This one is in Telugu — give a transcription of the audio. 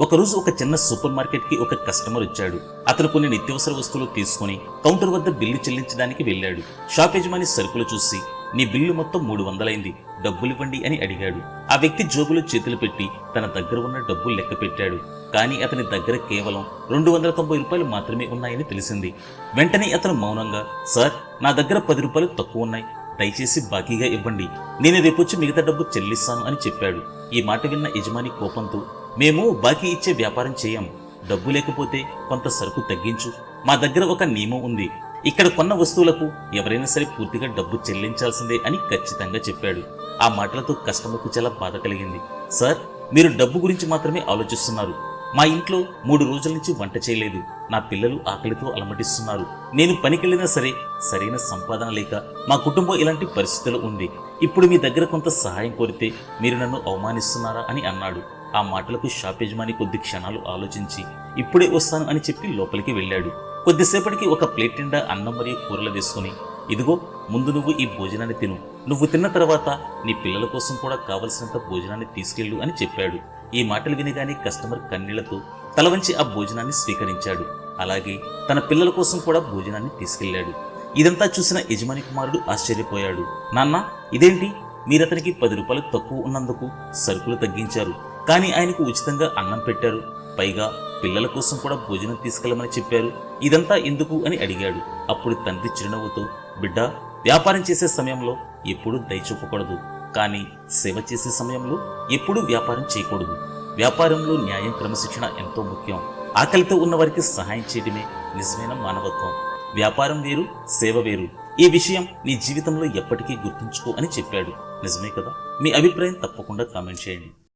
ఒకరోజు ఒక చిన్న సూపర్ మార్కెట్కి ఒక కస్టమర్ వచ్చాడు. అతను కొన్ని నిత్యావసర వస్తువులు తీసుకుని కౌంటర్ వద్ద బిల్లు చెల్లించడానికి వెళ్ళాడు. షాప్ యజమాని సరుకులు చూసి నీ బిల్లు మొత్తం మూడు వందలైంది డబ్బులు ఇవ్వండి అని అడిగాడు. ఆ వ్యక్తి జోబులో చేతులు పెట్టి తన దగ్గర ఉన్న డబ్బులు లెక్క పెట్టాడు. కానీ అతని దగ్గర కేవలం రెండు వందల తొంభై రూపాయలు మాత్రమే ఉన్నాయని తెలిసింది. వెంటనే అతను మౌనంగా సార్ నా దగ్గర పది రూపాయలు తక్కువ ఉన్నాయి. దయచేసి బాకీగా ఇవ్వండి. నేను రేపొచ్చి మిగతా డబ్బు చెల్లిస్తాను అని చెప్పాడు. ఈ మాట విన్న యజమాని కోపంతో మేము బాకీ ఇచ్చే వ్యాపారం చేయం. డబ్బు లేకపోతే కొంత సరుకు తగ్గించు. మా దగ్గర ఒక నియమం ఉంది. ఇక్కడ కొన్న వస్తువులకు ఎవరైనా సరే పూర్తిగా డబ్బు చెల్లించాల్సిందే అని ఖచ్చితంగా చెప్పాడు. ఆ మాటలతో కస్టమర్కు చాలా బాధ కలిగింది. సార్ మీరు డబ్బు గురించి మాత్రమే ఆలోచిస్తున్నారు. మా ఇంట్లో మూడు రోజుల నుంచి వంట చేయలేదు. నా పిల్లలు ఆకలితో అలమటిస్తున్నారు. నేను పనికెళ్ళినా సరే సరైన సంపాదన లేక మా కుటుంబం ఇలాంటి పరిస్థితులు ఉంది. ఇప్పుడు మీ దగ్గర కొంత సహాయం కోరితే మీరు నన్ను అవమానిస్తున్నారా అని అన్నాడు. ఆ మాటలకు షాప్ యజమాని కొద్ది క్షణాలు ఆలోచించి ఇప్పుడే వస్తాను అని చెప్పి లోపలికి వెళ్ళాడు. కొద్దిసేపటికి ఒక ప్లేట్ నిండా అన్నం మరియు కూరలు తీసుకుని ఇదిగో ముందు నువ్వు ఈ భోజనాన్ని తిను. నువ్వు తిన్న తర్వాత నీ పిల్లల కోసం కూడా కావలసినంత భోజనాన్ని తీసుకెళ్ళు అని చెప్పాడు. ఈ మాటలు వినగానే కస్టమర్ కన్నీళ్ళతో తలవంచి ఆ భోజనాన్ని స్వీకరించాడు. అలాగే తన పిల్లల కోసం కూడా భోజనాన్ని తీసుకెళ్ళాడు ఇదంతా చూసిన యజమాని కుమారుడు ఆశ్చర్యపోయాడు. నాన్న ఇదేంటి? మీరతనికి పది రూపాయలు తక్కువ ఉన్నందుకు సరుకులు తగ్గించారు. కానీ ఆయనకు ఉచితంగా అన్నం పెట్టారు. పైగా పిల్లల కోసం కూడా భోజనం తీసుకెళ్ళమని చెప్పారు. ఇదంతా ఎందుకు? అని అడిగాడు. అప్పుడు తండ్రి చిరునవ్వుతో బిడ్డ వ్యాపారం చేసే సమయంలో ఎప్పుడూ దయచూపకూడదు కానీ సేవ చేసే సమయంలో ఎప్పుడూ వ్యాపారం చేయకూడదు. వ్యాపారంలో న్యాయం క్రమశిక్షణ ఎంతో ముఖ్యం. ఆకలితో ఉన్న వారికి సహాయం చేయడమే నిజమైన మానవత్వం. వ్యాపారం వేరు సేవ వేరు. ఈ విషయం నీ జీవితంలో ఎప్పటికీ గుర్తుంచుకో అని చెప్పాడు. నిజమే కదా? మీ అభిప్రాయం తప్పకుండా కామెంట్ చేయండి.